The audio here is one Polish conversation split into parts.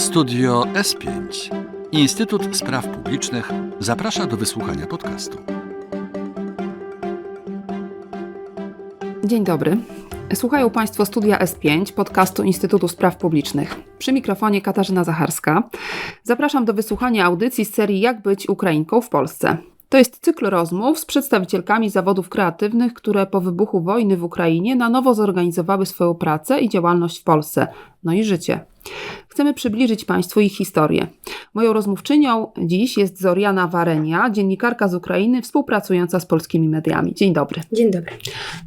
Studio S5. Instytut Spraw Publicznych zaprasza do wysłuchania podcastu. Dzień dobry. Słuchają Państwo studia S5 podcastu Instytutu Spraw Publicznych. Przy mikrofonie Katarzyna Zacharska. Zapraszam do wysłuchania audycji z serii Jak być Ukrainką w Polsce. To jest cykl rozmów z przedstawicielkami zawodów kreatywnych, które po wybuchu wojny w Ukrainie na nowo zorganizowały swoją pracę i działalność w Polsce, no i życie. Chcemy przybliżyć Państwu ich historię. Moją rozmówczynią dziś jest Zoriana Warenia, dziennikarka z Ukrainy, współpracująca z polskimi mediami. Dzień dobry. Dzień dobry.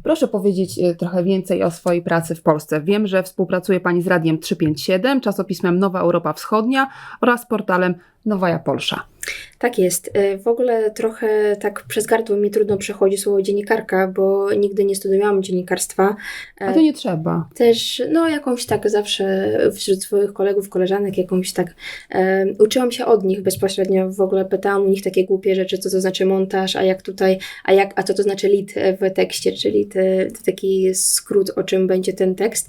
Proszę powiedzieć e, trochę więcej o swojej pracy w Polsce. Wiem, że współpracuje Pani z Radiem 357, czasopismem Nowa Europa Wschodnia oraz portalem Nowaja Polsza. Tak jest. E, w ogóle trochę tak przez gardło mi trudno przechodzi słowo dziennikarka, bo nigdy nie studiowałam dziennikarstwa. A to nie trzeba. Też, no jakąś tak zawsze wśród swoich kolegów, koleżanek, jakąś tak e, uczyłam się od nich bezpośrednio, w ogóle pytałam u nich takie głupie rzeczy, co to znaczy montaż, a jak tutaj, a jak, a co to znaczy lead w tekście, czyli te, te taki skrót, o czym będzie ten tekst.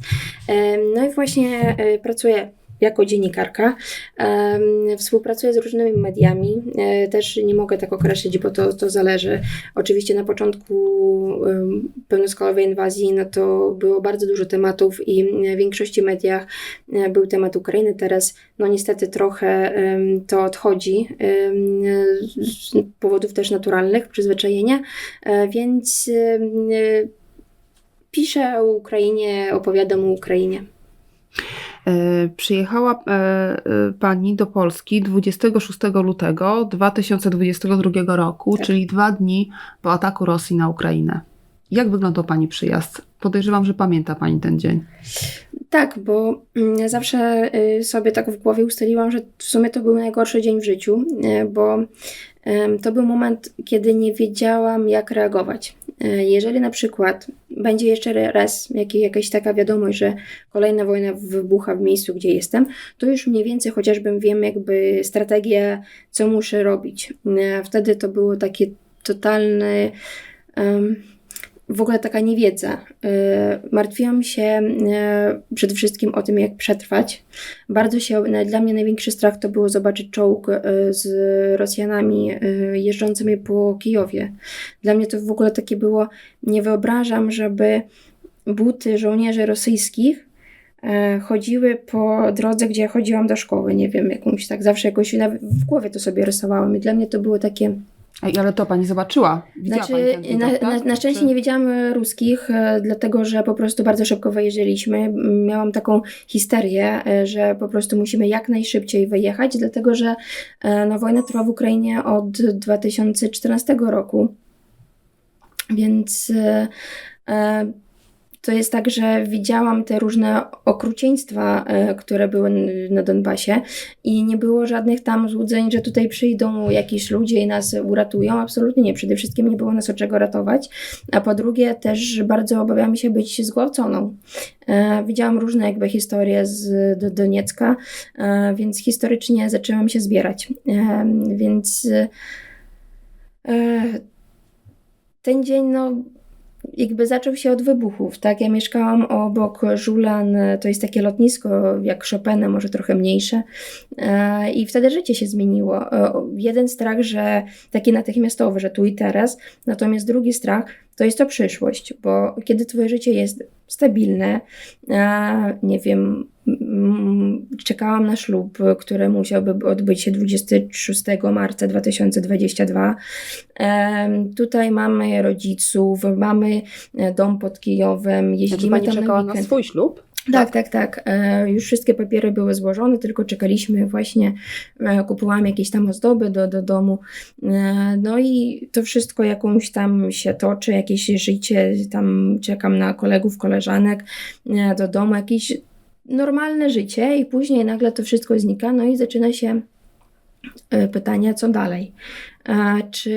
E, no i właśnie e, pracuję jako dziennikarka. Współpracuję z różnymi mediami. E, też nie mogę tak określić, bo to, to zależy. Oczywiście na początku pełnoskalowej inwazji no to było bardzo dużo tematów i w większości mediach e, był temat Ukrainy. Teraz no niestety trochę to odchodzi z powodów też naturalnych, przyzwyczajenia, e, więc piszę o Ukrainie, opowiadam o Ukrainie. E, przyjechała e, e, Pani do Polski 26 lutego 2022 roku, tak. czyli dwa dni po ataku Rosji na Ukrainę. Jak wyglądał Pani przyjazd? Podejrzewam, że pamięta Pani ten dzień. Tak, bo mm, zawsze y, sobie tak w głowie ustaliłam, że w sumie to był najgorszy dzień w życiu, bo to był moment, kiedy nie wiedziałam, jak reagować. E, jeżeli na przykład będzie jeszcze raz jakaś taka wiadomość, że kolejna wojna wybucha w miejscu, gdzie jestem, to już mniej więcej chociażbym wiem jakby strategię, co muszę robić. E, wtedy to było takie totalne um, w ogóle taka niewiedza. Y, martwiłam się y, przede wszystkim o tym, jak przetrwać. Bardzo się, dla mnie największy strach to było zobaczyć czołg y, z Rosjanami jeżdżącymi po Kijowie. Dla mnie to w ogóle takie było, nie wyobrażam, żeby buty żołnierzy rosyjskich chodziły po drodze, gdzie ja chodziłam do szkoły. Nie wiem, jakąś tak zawsze jakoś w głowie to sobie rysowałam i dla mnie to było takie Ej, ale to pani zobaczyła? Widziała znaczy, pani widok, na, tak? na, na, szczęście Czy... nie widziałam e, ruskich, e, dlatego że po prostu bardzo szybko wyjeżdżaliśmy. Miałam taką histerię, e, że po prostu musimy jak najszybciej wyjechać, dlatego że no, wojna trwa w Ukrainie od 2014 roku. Więc to jest tak, że widziałam te różne okrucieństwa, e, które były na Donbasie i nie było żadnych tam złudzeń, że tutaj przyjdą jakieś ludzie i nas uratują. Absolutnie nie. Przede wszystkim nie było nas od czego ratować. A po drugie też bardzo obawiam się być zgwałconą. E, widziałam różne jakby historie z do Doniecka, e, więc historycznie zaczęłam się zbierać. Więc ten dzień, no jakby zaczął się od wybuchów, tak? Ja mieszkałam obok Żulan, to jest takie lotnisko jak Chopina, może trochę mniejsze e, i wtedy życie się zmieniło. E, jeden strach, że taki natychmiastowy, że tu i teraz, natomiast drugi strach to jest to przyszłość, bo kiedy twoje życie jest stabilne, nie wiem, czekałam na ślub, który musiałby odbyć się 26 marca 2022. Tutaj mamy rodziców, mamy e, dom pod Kijowem, jeździmy znaczy, pani tam czekała na, na swój ślub? Tak, tak, tak. E, już wszystkie papiery były złożone, tylko czekaliśmy właśnie, e, kupowałam jakieś tam ozdoby do, do domu. No i to wszystko jakąś tam się toczy, jakieś życie, tam czekam na kolegów, koleżanek do domu, jakieś normalne życie i później nagle to wszystko znika, no i zaczyna się e, pytanie, co dalej. Czy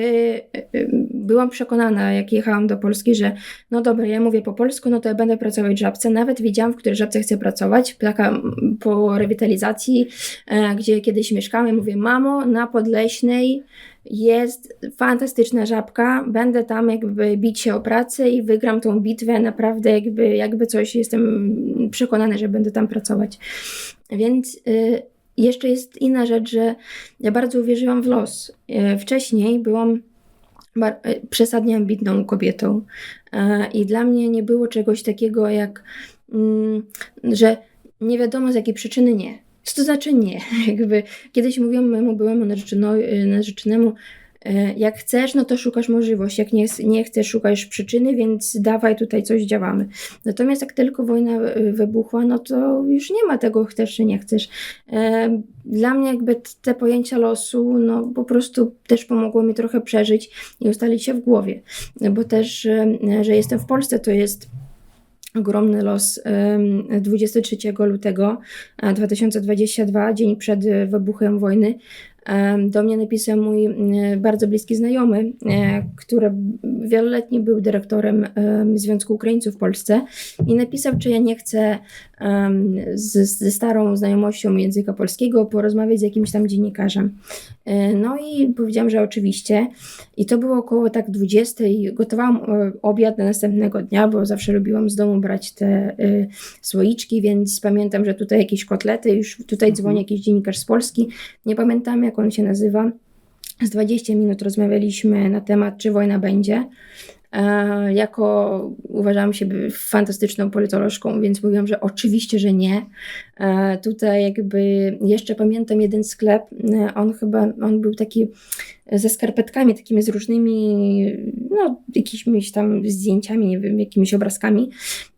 e, byłam przekonana, jak jechałam do Polski, że no dobra, ja mówię po polsku, no to ja będę pracować w żabce. Nawet wiedziałam, w której żabce chcę pracować. Taka po rewitalizacji, e, gdzie kiedyś mieszkałam, mówię, mamo, na Podleśnej jest fantastyczna żabka, będę tam jakby bić się o pracę i wygram tą bitwę, naprawdę jakby, jakby coś, jestem przekonana, że będę tam pracować. Więc y, jeszcze jest inna rzecz, że ja bardzo uwierzyłam w los. E, Wcześniej byłam e, przesadnie ambitną kobietą e, i dla mnie nie było czegoś takiego jak, mm, że nie wiadomo z jakiej przyczyny nie. Co to znaczy nie? Jakby kiedyś mówiłam mojemu byłemu e, jak chcesz, no to szukasz możliwości, jak nie, nie chcesz, szukasz przyczyny, więc dawaj tutaj coś działamy. Natomiast jak tylko wojna e, wybuchła, no to już nie ma tego chcesz czy nie chcesz. E, Dla mnie jakby te pojęcia losu, no po prostu też pomogło mi trochę przeżyć i ustalić się w głowie, bo też, e, że jestem w Polsce, to jest ogromny los. Em, 23 lutego e, 2022, dzień przed e, wybuchem wojny, do mnie napisał mój bardzo bliski znajomy, e, który wieloletni był dyrektorem em, Związku Ukraińców w Polsce i napisał, czy ja nie chcę z, ze starą znajomością języka polskiego porozmawiać z jakimś tam dziennikarzem. E, No i powiedziałam, że oczywiście. I to było około tak 20. Gotowałam e, obiad na następnego dnia, bo zawsze lubiłam z domu brać te e, słoiczki, więc pamiętam, że tutaj jakieś kotlety, już tutaj Mhm. dzwoni jakiś dziennikarz z Polski. Nie pamiętam, jak on się nazywa. Z 20 minut rozmawialiśmy na temat, czy wojna będzie. E, Jako uważałam się fantastyczną politolożką, więc mówiłam, że oczywiście, że nie. E, Tutaj jakby jeszcze pamiętam jeden sklep, e, on chyba, on był taki ze skarpetkami takimi z różnymi, no jakimiś tam zdjęciami, nie wiem, jakimiś obrazkami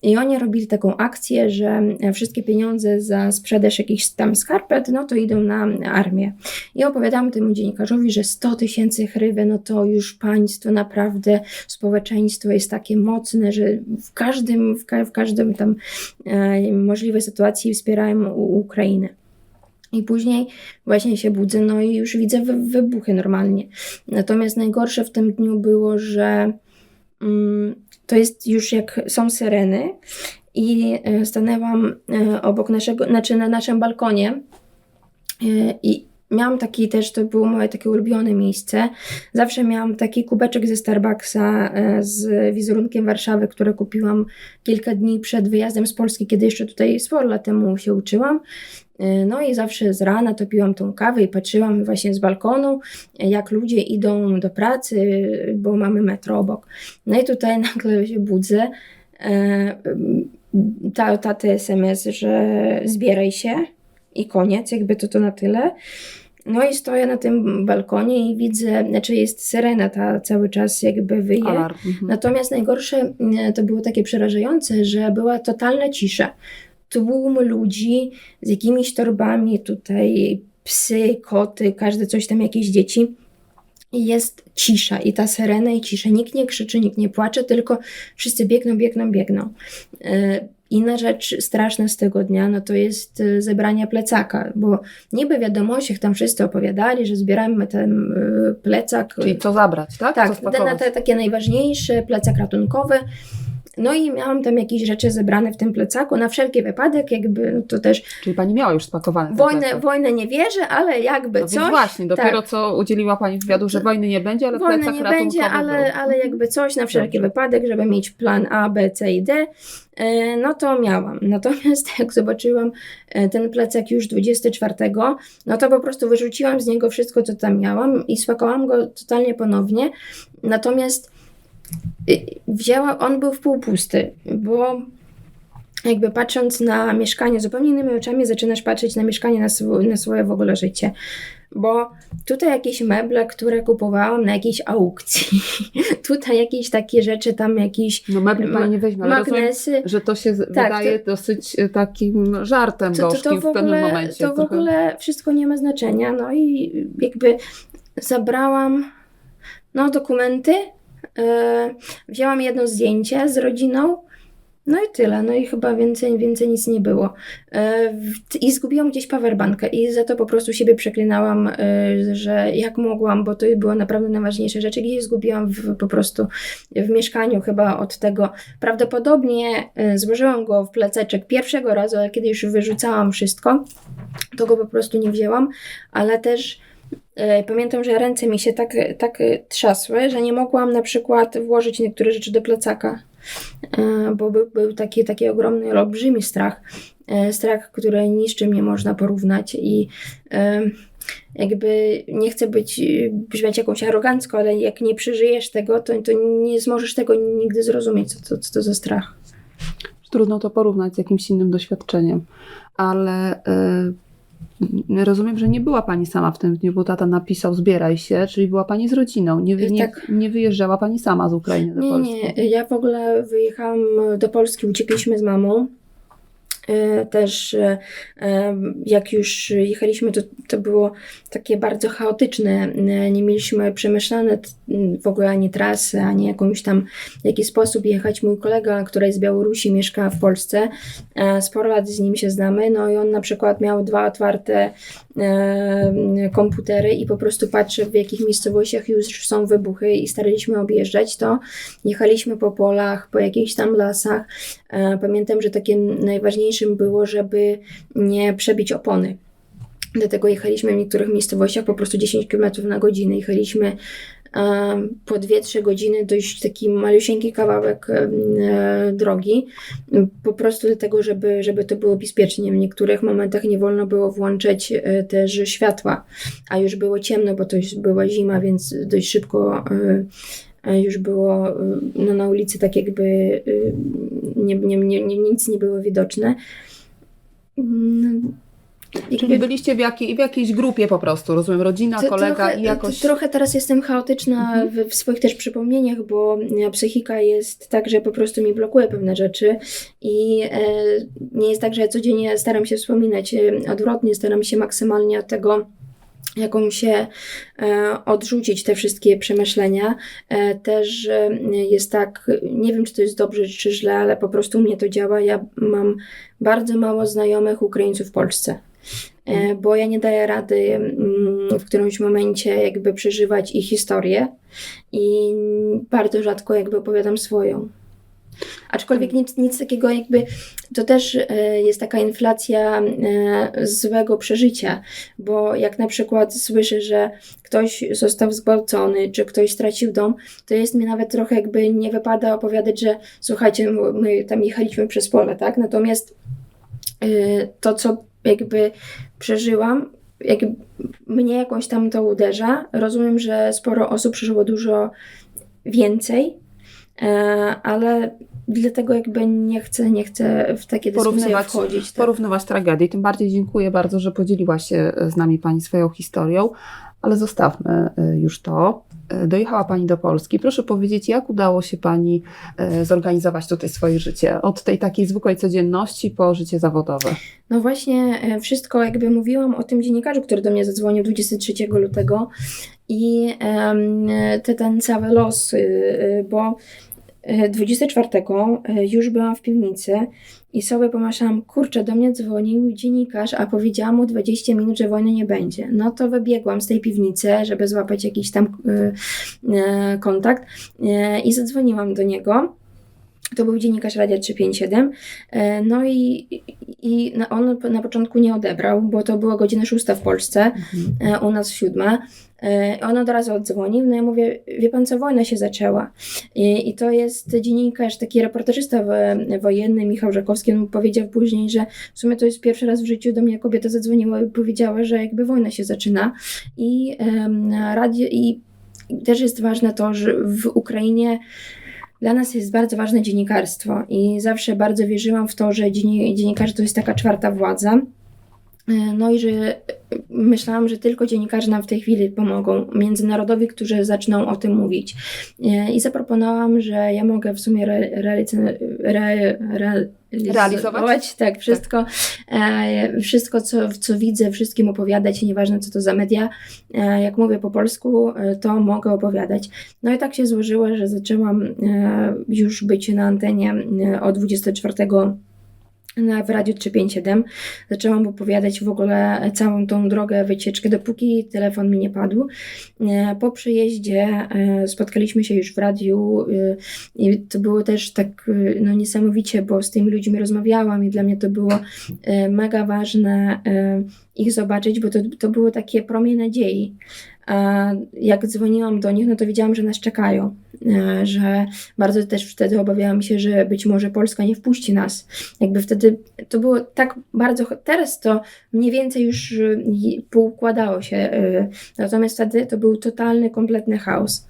i oni robili taką akcję, że wszystkie pieniądze za sprzedaż jakichś tam skarpet, no to idą na armię. I opowiadałam temu dziennikarzowi, że 100 tysięcy hrywy, no to już państwo naprawdę, społeczeństwo jest takie mocne, że w każdym, w, ka- w każdym tam e, możliwej sytuacji wspierają Ukrainę. I później właśnie się budzę, no i już widzę wy, wybuchy normalnie. Natomiast najgorsze w tym dniu było, że mm, to jest już jak są syreny i e, stanęłam e, obok naszego, znaczy na naszym balkonie e, i miałam taki też, to było moje takie ulubione miejsce. Zawsze miałam taki kubeczek ze Starbucksa z wizerunkiem Warszawy, które kupiłam kilka dni przed wyjazdem z Polski, kiedy jeszcze tutaj sporo lat temu się uczyłam. E, No i zawsze z rana to piłam tą kawę i patrzyłam właśnie z balkonu, jak ludzie idą do pracy, bo mamy metro obok. No i tutaj nagle się budzę, e, ta, taty SMS, że zbieraj się i koniec, jakby to to na tyle. No i stoję na tym balkonie i widzę, znaczy jest syrena ta cały czas jakby wyje. Alarm. Mhm. Natomiast najgorsze e, to było takie przerażające, że była totalna cisza. Tłum ludzi z jakimiś torbami, tutaj psy, koty, każdy coś tam, jakieś dzieci. I jest cisza i ta syrena i cisza. Nikt nie krzyczy, nikt nie płacze, tylko wszyscy biegną, biegną, biegną. E, Inna rzecz straszna z tego dnia, no to jest e, zebranie plecaka, bo niby w wiadomościach tam wszyscy opowiadali, że zbieramy ten e, plecak. Czyli co zabrać, tak? Tak, te, te takie najważniejsze, plecak ratunkowy. No i miałam tam jakieś rzeczy zebrane w tym plecaku, na wszelki wypadek, jakby no to też Czyli pani miała już spakowane wojnę, plecak. wojnę nie wierzę, ale jakby No więc coś. właśnie, dopiero tak. co udzieliła Pani wywiadu, że wojny nie będzie, ale Wojny plecak nie będzie, ale, był. ale jakby coś na wszelki Dobrze. wypadek, żeby mieć plan A, B, C i D, e, no to miałam. Natomiast jak zobaczyłam e, ten plecak już 24, no to po prostu wyrzuciłam z niego wszystko, co tam miałam i spakowałam go totalnie ponownie. Natomiast wzięła, on był w pół pusty, bo jakby patrząc na mieszkanie zupełnie innymi oczami, zaczynasz patrzeć na mieszkanie, na, swo- na swoje w ogóle życie. Bo tutaj jakieś meble, które kupowałam na jakiejś aukcji, tutaj jakieś takie rzeczy, tam jakieś No mebli ma- nie weźmie, ale rozumiem, magnesy. że to się Tak, wydaje dosyć e, takim żartem To, to, to, w w pewnym ogóle, momencie. to w trochę. ogóle wszystko nie ma znaczenia. No i jakby zabrałam no, dokumenty, wzięłam jedno zdjęcie z rodziną, no i tyle. No i chyba więcej, więcej nic nie było. W- I zgubiłam gdzieś powerbankę i za to po prostu siebie przeklinałam, e, że jak mogłam, bo to było naprawdę najważniejsze rzeczy. Gdzieś zgubiłam w, po prostu w mieszkaniu chyba od tego. Prawdopodobnie złożyłam go w plececzek pierwszego razu, ale kiedy już wyrzucałam wszystko, to go po prostu nie wzięłam, ale też E, pamiętam, że ręce mi się tak, tak trzasły, że nie mogłam na przykład włożyć niektóre rzeczy do plecaka, e, bo był, był taki, taki ogromny, olbrzymi strach. E, strach, który niczym nie można porównać i jakby nie chcę być, brzmiać jakąś arogancko, ale jak nie przeżyjesz tego, to, to nie zmożesz tego nigdy zrozumieć, co, co, co to za strach. Trudno to porównać z jakimś innym doświadczeniem, ale rozumiem, że nie była Pani sama w tym dniu, bo tata napisał zbieraj się, czyli była Pani z rodziną. Nie, wy- nie, Tak. nie wyjeżdżała Pani sama z Ukrainy do Nie, Polski. nie, ja w ogóle wyjechałam do Polski, uciekliśmy z mamą. E, Też e, e, jak już jechaliśmy, to, to było takie bardzo chaotyczne. Nie mieliśmy przemyślane w ogóle ani trasy, ani jakąś tam w jaki sposób jechać. Mój kolega, który jest z Białorusi, mieszka w Polsce. Sporo lat z nim się znamy. No i on na przykład miał dwa otwarte komputery i po prostu patrzę w jakich miejscowościach już są wybuchy i staraliśmy objeżdżać to. Jechaliśmy po polach, po jakichś tam lasach. Pamiętam, że takim najważniejszym było, żeby nie przebić opony. Dlatego jechaliśmy w niektórych miejscowościach po prostu 10 km na godzinę. Jechaliśmy po 2-3 godziny dość taki malusieńki kawałek e, drogi, po prostu dlatego, żeby, żeby to było bezpiecznie. W niektórych momentach nie wolno było włączać e, też światła, a już było ciemno, bo to była zima, więc dość szybko e, już było e, no, na ulicy tak jakby e, nie, nie, nie, nie, nic nie było widoczne. Mm, Czyli jakby- byliście w, jakiej, w jakiejś grupie po prostu, rozumiem, rodzina, to kolega trochę, i jakoś... Trochę teraz jestem chaotyczna w, w swoich też przypomnieniach, bo psychika jest tak, że po prostu mi blokuje pewne rzeczy i e, nie jest tak, że codziennie staram się wspominać. E, odwrotnie, staram się maksymalnie od tego jaką się e, odrzucić te wszystkie przemyślenia. E, też e, jest tak, nie wiem czy to jest dobrze czy źle, ale po prostu u mnie to działa. Ja mam bardzo mało znajomych Ukraińców w Polsce. E, bo ja nie daję rady mm, w którymś momencie jakby przeżywać ich historię i bardzo rzadko jakby opowiadam swoją. Aczkolwiek nic, nic takiego jakby, to też e, jest taka inflacja e, złego przeżycia, bo jak na przykład słyszę, że ktoś został zgwałcony, czy ktoś stracił dom, to jest mi nawet trochę jakby nie wypada opowiadać, że słuchajcie, my tam jechaliśmy przez pole, tak? Natomiast e, to, co jakby przeżyłam, jak mnie jakąś tam to uderza. Rozumiem, że sporo osób przeżyło dużo więcej, ale dlatego jakby nie chcę, nie chcę w takie Porównywać- wchodzić. Tak. porównywać tragedię. Tym bardziej dziękuję bardzo, że podzieliła się z nami Pani swoją historią, ale zostawmy y, już to. Y, Dojechała Pani do Polski. Proszę powiedzieć, jak udało się Pani y, zorganizować tutaj swoje życie? Od tej takiej zwykłej codzienności po życie zawodowe. No właśnie, e, wszystko jakby mówiłam o tym dziennikarzu, który do mnie zadzwonił 23 lutego i em, te, ten cały los, bo 24 e, już byłam w piwnicy i sobie pomyślałam, kurczę, do mnie dzwonił dziennikarz, a powiedziałam mu 20 minut, że wojny nie będzie. No to wybiegłam z tej piwnicy, żeby złapać jakiś tam y, y, kontakt y, i zadzwoniłam do niego. To był dziennikarz Radia 357. E, No i, i on na początku nie odebrał, bo to była godzina szósta w Polsce, e, u nas siódma. E, On od razu odzwonił, no ja mówię, wie pan co, wojna się zaczęła. I, i to jest dziennikarz, taki reportażysta wo- wojenny, Michał Żakowski, on powiedział później, że w sumie to jest pierwszy raz w życiu do mnie kobieta zadzwoniła i powiedziała, że jakby wojna się zaczyna. I em, radio, i też jest ważne to, że w Ukrainie dla nas jest bardzo ważne dziennikarstwo i zawsze bardzo wierzyłam w to, że dzienni- dziennikarze to jest taka czwarta władza. No i że myślałam, że tylko dziennikarze nam w tej chwili pomogą, międzynarodowi, którzy zaczną o tym mówić. E, I zaproponowałam, że ja mogę w sumie re, re, re, Realizować? tak, wszystko, e, wszystko co, co widzę, wszystkim opowiadać, nieważne co to za media. E, jak mówię po polsku, to mogę opowiadać. No i tak się złożyło, że zaczęłam już być na antenie od 24 na, w Radiu 357. Zaczęłam opowiadać w ogóle całą tą drogę, wycieczkę, dopóki telefon mi nie padł. E, Po przyjeździe e, spotkaliśmy się już w radiu e, i to było też tak no, niesamowicie, bo z tymi ludźmi rozmawiałam i dla mnie to było mega ważne ich zobaczyć, bo to, to było takie promienie nadziei. A jak dzwoniłam do nich, no to wiedziałam, że nas czekają, e, że bardzo też wtedy obawiałam się, że być może Polska nie wpuści nas. Jakby wtedy wtedy to było tak bardzo, teraz to mniej więcej już y, poukładało się, y, natomiast wtedy to był totalny, kompletny chaos.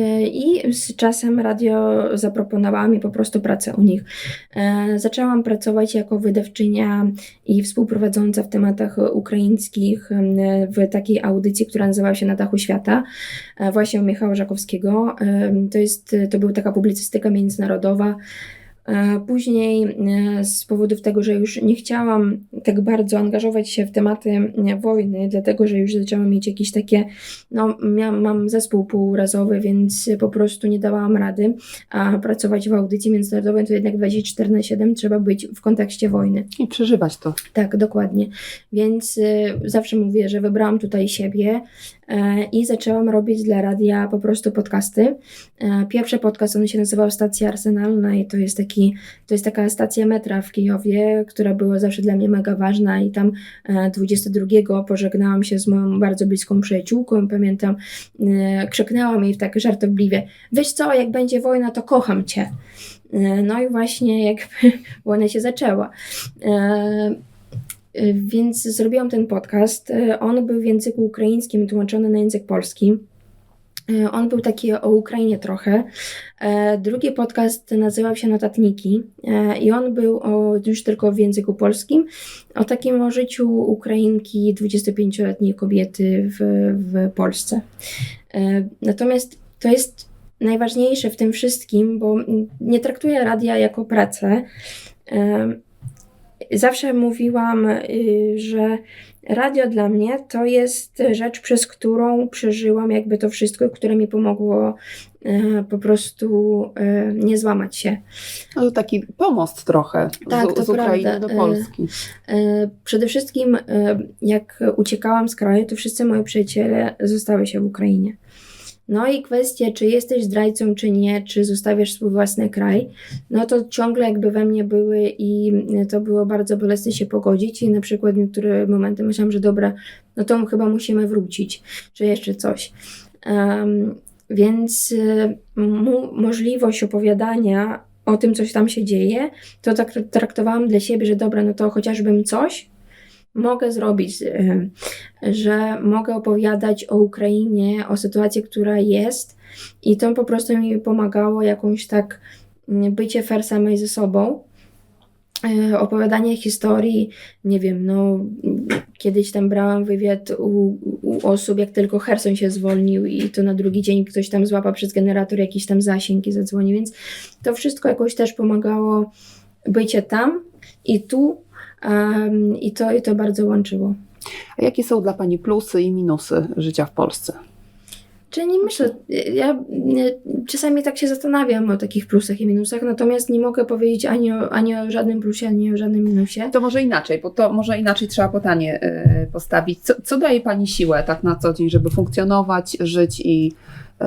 E, I z czasem radio zaproponowała mi po prostu pracę u nich. E, Zaczęłam pracować jako wydawczynia i współprowadząca w tematach ukraińskich w takiej audycji, która nazywała się Na dachu świata, e, właśnie u Michała Żakowskiego. To, jest, to była taka publicystyka międzynarodowa. E, Później e, z powodów tego, że już nie chciałam tak bardzo angażować się w tematy e, wojny, dlatego że już zaczęłam mieć jakieś takie, no miałam, mam zespół półrazowy, więc po prostu nie dałam rady, a pracować w audycji międzynarodowej to jednak 24 na 7 trzeba być w kontekście wojny. I przeżywać to. Tak, dokładnie. Więc y, zawsze mówię, że wybrałam tutaj siebie e, i zaczęłam robić dla radia po prostu podcasty. E, pierwszy podcast, on się nazywał Stacja Arsenalna i to jest taki, to jest taka stacja metra w Kijowie, która była zawsze dla mnie mega ważna i tam e, 22 pożegnałam się z moją bardzo bliską przyjaciółką. Pamiętam, e, krzyknęłam jej tak żartobliwie, wiesz co, jak będzie wojna, to kocham cię. E, No i właśnie jakby wojna się zaczęła. E, Więc zrobiłam ten podcast. On był w języku ukraińskim, tłumaczony na język polski. Y, On był taki o Ukrainie trochę. E, Drugi podcast nazywał się Notatniki e, i on był o, już tylko w języku polskim, o takim życiu Ukrainki, 25-letniej kobiety w, w Polsce. E, Natomiast to jest najważniejsze w tym wszystkim, bo nie traktuję radia jako pracę. E, Zawsze mówiłam, y, że radio dla mnie to jest rzecz, przez którą przeżyłam jakby to wszystko, które mi pomogło e, po prostu e, nie złamać się. No to taki pomost trochę Tak, z, z Ukrainy prawda. do E, Polski. E, Przede wszystkim, e, jak uciekałam z kraju, to wszyscy moi przyjaciele zostały się w Ukrainie. No i kwestie, czy jesteś zdrajcą, czy nie, czy zostawiasz swój własny kraj, no to ciągle jakby we mnie były i to było bardzo bolesne się pogodzić i na przykład niektóre momenty myślałam, że dobra, no to chyba musimy wrócić, czy jeszcze coś. Em, więc mu, możliwość opowiadania o tym, coś tam się dzieje, to tak traktowałam dla siebie, że dobra, no to chociażbym coś mogę zrobić, że mogę opowiadać o Ukrainie, o sytuacji, która jest i to po prostu mi pomagało jakąś tak bycie fair samej ze sobą. Y, Opowiadanie historii, nie wiem, no kiedyś tam brałam wywiad u, u osób, jak tylko Herson się zwolnił i to na drugi dzień ktoś tam złapał przez generator jakiś tam zasięg i zadzwonił, więc to wszystko jakoś też pomagało bycie tam i tu em, i, to, i to bardzo łączyło. A jakie są dla Pani plusy i minusy życia w Polsce? Czy nie myślę, ja czasami tak się zastanawiam o takich plusach i minusach, natomiast nie mogę powiedzieć ani o, ani o żadnym plusie, ani o żadnym minusie. To może inaczej, bo to może inaczej trzeba pytanie y, postawić. Co, co daje Pani siłę tak na co dzień, żeby funkcjonować, żyć i y,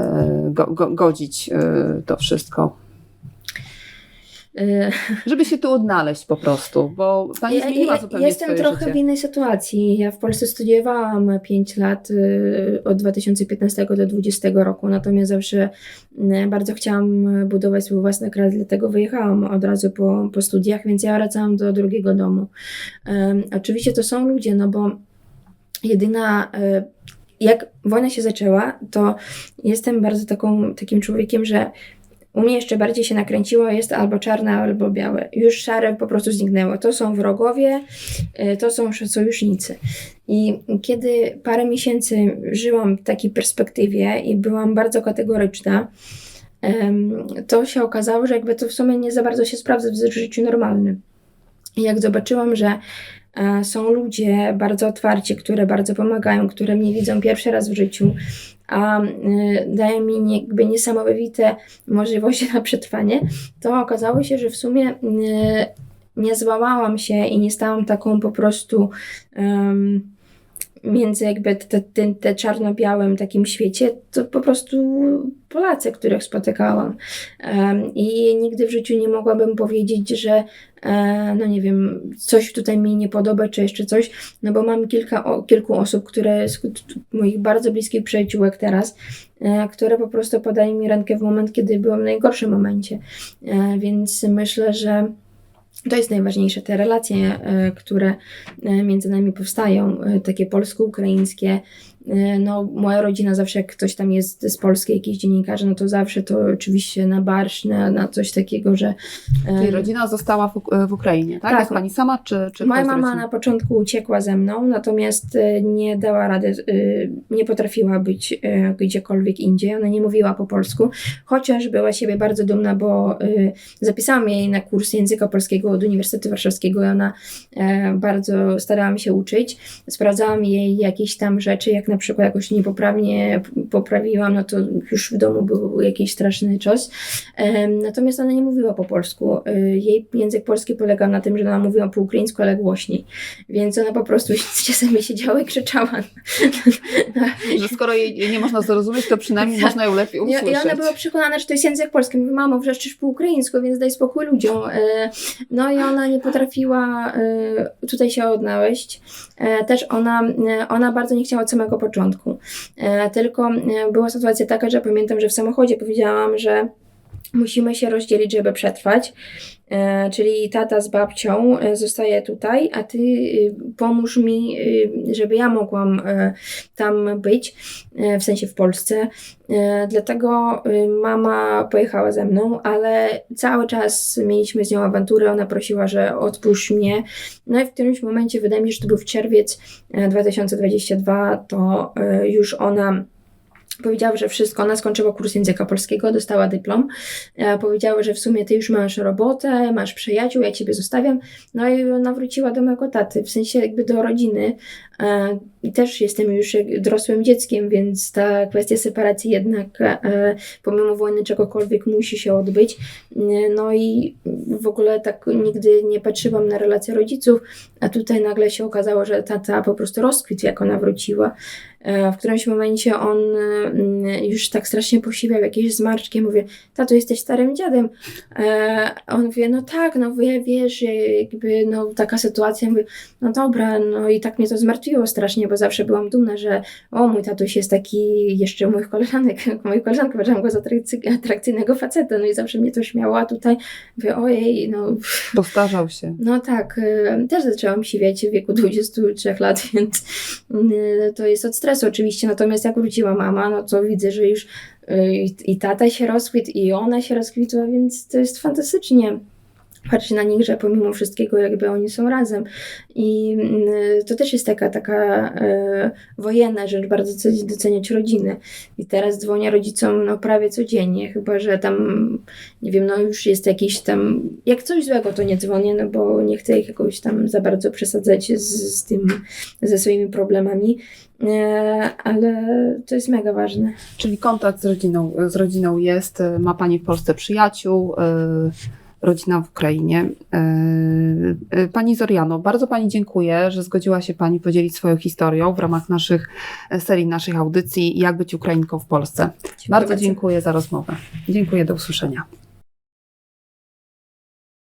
go, go, godzić y, to wszystko? E, Żeby się tu odnaleźć po prostu, bo Pani Ja- zmieniła zupełnie Jestem trochę życie. w innej sytuacji. Ja w Polsce studiowałam 5 lat y, od 2015 do 2020 roku, natomiast zawsze y, bardzo chciałam budować swój własny kraj, dlatego wyjechałam od razu po, po studiach, więc ja wracałam do drugiego domu. Em, oczywiście to są ludzie, no bo jedyna. y, Jak wojna się zaczęła, to jestem bardzo taką, takim człowiekiem, że u mnie jeszcze bardziej się nakręciło, jest albo czarne, albo białe. Już szare po prostu zniknęło. To są wrogowie, y, to są sojusznicy. I kiedy parę miesięcy żyłam w takiej perspektywie i byłam bardzo kategoryczna, to się okazało, że jakby to w sumie nie za bardzo się sprawdza w życiu normalnym. I jak zobaczyłam, że e, są ludzie bardzo otwarci, które bardzo pomagają, które mnie widzą pierwszy raz w życiu, a y, dają mi jakby niesamowite możliwości na przetrwanie, to okazało się, że w sumie y, nie złamałam się i nie stałam taką po prostu em, między jakby te, te, te czarno-białym takim świecie, to po prostu Polacy, których spotykałam. Em, I nigdy w życiu nie mogłabym powiedzieć, że e, no nie wiem, coś tutaj mi nie podoba, czy jeszcze coś, no bo mam kilka, kilku osób, które, moich bardzo bliskich przyjaciółek teraz, e, które po prostu podają mi rękę w moment, kiedy byłam w najgorszym momencie. E, więc myślę, że To jest najważniejsze, te relacje, e, które e, między nami powstają, e, takie polsko-ukraińskie. E, No, moja rodzina zawsze, jak ktoś tam jest z Polski, jakiś dziennikarz, no to zawsze to oczywiście na barsz, na, na coś takiego, że. e, Czyli rodzina została w, w Ukrainie, tak? Tak. Jest pani sama, czy, czy Moja mama na początku uciekła ze mną, natomiast e, nie dała rady, nie potrafiła być gdziekolwiek indziej. Ona nie mówiła po polsku, chociaż była siebie bardzo dumna, bo zapisałam jej na kurs języka polskiego od Uniwersytetu Warszawskiego i ona bardzo starała mi się uczyć. Sprawdzałam jej jakieś tam rzeczy, jak na przykład jakoś niepoprawnie poprawiłam, no to już w domu był jakiś straszny czas. Natomiast ona nie mówiła po polsku. Y, Jej język polski polegał na tym, że ona mówiła po ukraińsku, ale głośniej. Więc ona po prostu czasami siedziała i krzyczała. Że skoro jej nie można zrozumieć, to przynajmniej Tak. można ją lepiej usłyszeć. I ona była przekonana, że to jest język polski. Mówi, mamo, wrzeszczysz po ukraińsku, więc daj spokój ludziom. E, No i ona nie potrafiła e, tutaj się odnaleźć. E, Też ona, ona bardzo nie chciała od samego początku. E, Tylko e, była sytuacja taka, że pamiętam, że w samochodzie powiedziałam, że musimy się rozdzielić, żeby przetrwać. E, czyli tata z babcią e, zostaje tutaj, a ty y, pomóż mi, żeby ja mogłam e, tam być, e, w sensie w Polsce. E, Dlatego mama pojechała ze mną, ale cały czas mieliśmy z nią awanturę. Ona prosiła, że odpuść mnie. No i w którymś momencie, wydaje mi się, że to był w czerwiec e, 2022, to e, już ona Powiedziała, że wszystko. Ona skończyła kurs języka polskiego, dostała dyplom. E, powiedziała, że w sumie ty już masz robotę, masz przyjaciół, ja ciebie zostawiam. No i ona wróciła do mojego taty, w sensie jakby do rodziny. E, I też jestem już dorosłym dzieckiem, więc ta kwestia separacji jednak e, pomimo wojny czegokolwiek musi się odbyć. E, No i w ogóle tak nigdy nie patrzyłam na relacje rodziców, a tutaj nagle się okazało, że tata po prostu rozkwitł, jak ona wróciła. W którymś momencie on mm, już tak strasznie posiwiał jakieś zmarszczki. Ja mówię, tato, jesteś starym dziadem. On mówi, no tak, no wie- wiesz, jakby no taka sytuacja. Ja Mówię, no dobra, no i tak mnie to zmartwiło strasznie, bo zawsze byłam dumna, że o, mój tatuś jest taki jeszcze moich koleżanek, moich koleżanki uważam go za atrakcy- atrakcyjnego faceta, no i zawsze mnie to śmiało, a tutaj mówię, ojej, no Postarzał się. no tak, y, też zaczęłam siwieć w wieku 23 lat, więc y, to jest od stresu oczywiście. Natomiast jak wróciła mama, no to widzę, że już y, i- i tata się rozkwitł, i ona się rozkwitła, więc to jest fantastycznie. Patrzeć na nich, że pomimo wszystkiego jakby oni są razem. I y, to też jest taka, taka y, wojenna rzecz, bardzo ce- doceniać rodziny. I teraz dzwonię rodzicom no, prawie codziennie, chyba że tam, nie wiem, no już jest jakiś tam, jak coś złego to nie dzwonię, no bo nie chcę ich jakoś tam za bardzo przesadzać z, z tym, ze swoimi problemami, e, ale to jest mega ważne. Czyli kontakt z rodziną, z rodziną jest. Ma Pani w Polsce przyjaciół, y, rodzina w Ukrainie. Y, y, Pani Zoriano, bardzo Pani dziękuję, że zgodziła się Pani podzielić swoją historią w ramach naszych e, serii, naszych audycji Jak być Ukrainką w Polsce. Bardzo dziękuję za rozmowę. Dziękuję, do usłyszenia.